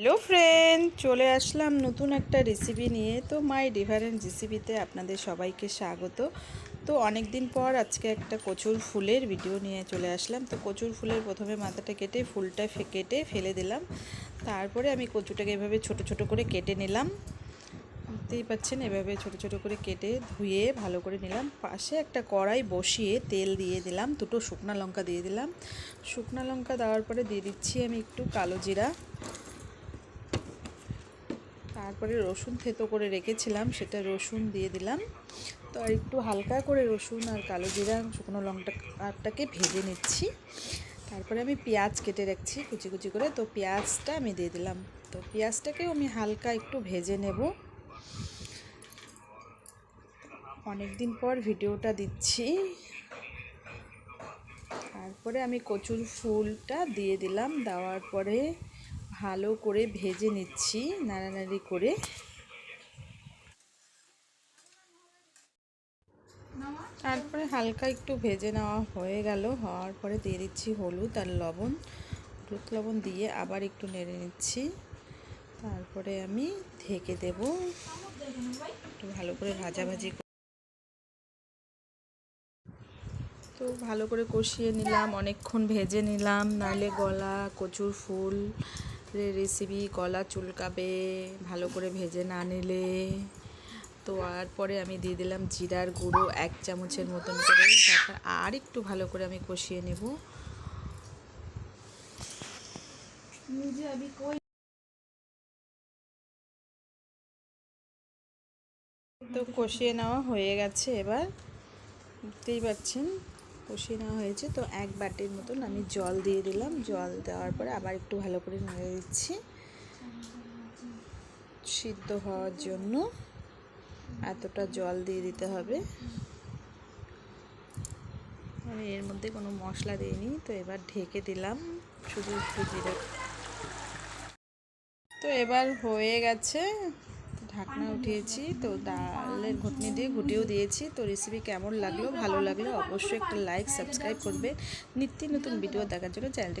Hello friend চলে আসলাম নতুন একটা রেসিপি নিয়ে। তো মাই ডিফারেন্ট রেসিপিতে আপনাদের সবাইকে স্বাগত। তো অনেক দিন পর আজকে একটা কচুর ফুলের ভিডিও নিয়ে চলে আসলাম। তো, কচুর ফুলের প্রথমে মাথাটা কেটে, ফুলটা কেটে ফেলে দিলাম। তারপরে আমি কচুটাকে এভাবে ছোট ছোট করে কেটে নিলাম। দেখতেই পাচ্ছেন? এভাবে ছোট ছোট করে কেটে ধুয়ে ভালো করে নিলাম। পাশে একটা কড়াই বসিয়ে তেল দিয়ে দিলাম। দুটো শুকনো লঙ্কা দিয়ে দিলাম। শুকনো লঙ্কা দেওয়ার পরে দিয়ে দিচ্ছি আমি একটু কালো জিরা। তারপরে রসুন থেতো করে রেখেছিলাম, সেটা রসুন দিয়ে দিলাম। তো আর একটু হালকা করে রসুন আর কালো জিরা, শুকনো লঙ্কাটাকে ভেজে নিচ্ছি। তারপরে আমি পেঁয়াজ কেটে রাখছি কুচি কুচি করে, তো পেঁয়াজটা আমি দিয়ে দিলাম। তো পেঁয়াজটাকেও আমি হালকা একটু ভেজে নেব। অনেক দিন পর ভিডিওটা দিচ্ছি। তারপরে আমি কচুর ফুলটা দিয়ে দিলাম দেওয়ার পরে। ভালো করে ভেজে নিচ্ছি, নাড়ানাড়ি করে। তারপরে হালকা একটু ভেজে নেওয়া হয়ে গেল, হওয়ার পরে দিয়ে দিচ্ছি হলুদ আর লবণ। হলুদ লবণ দিয়ে আবার একটু নেড়ে নিচ্ছি। তারপরে আমি ঢেকে দেব। একটু ভালো করে ভাজাভাজি তো ভালো করে কষিয়ে নিলাম, অনেকক্ষণ ভেজে নিলাম, নাহলে গলা, কচুর ফুল রেসিপি কলা চুলকাবে ভালো করে ভেজে না নিলে। তো আর পরে আমি দিয়ে দিলাম জিরার গুঁড়ো এক চামচের মতন করে। তারপর আর একটু ভালো করে আমি কষিয়ে নেব। তো কষিয়ে নেওয়া হয়ে গেছে এবার। বুঝতেই পারছেন কষিয়ে নেওয়া হয়েছে। তো এক বাটির মতন আমি জল দিয়ে দিলাম। জল দেওয়ার পরে আবার একটু ভালো করে নেড়ে দিচ্ছি। সিদ্ধ হওয়ার জন্য এতটা জল দিয়ে দিতে হবে। আমি এর মধ্যে কোনো মশলা দিইনি। তো এবার ঢেকে দিলাম শুধু জিরে। তো এবার হয়ে গেছে ঢাকনা উঠিয়েছি, তো ডালের ঘুটনি দিয়ে ঘুটিয়েও দিয়েছি। তো রেসিপি কেমন লাগল, ভালো লাগল অবশ্যই একটা লাইক সাবস্ক্রাইব করবে। নিত্য নতুন ভিডিও দেখার জন্য চ্যানেলটিকে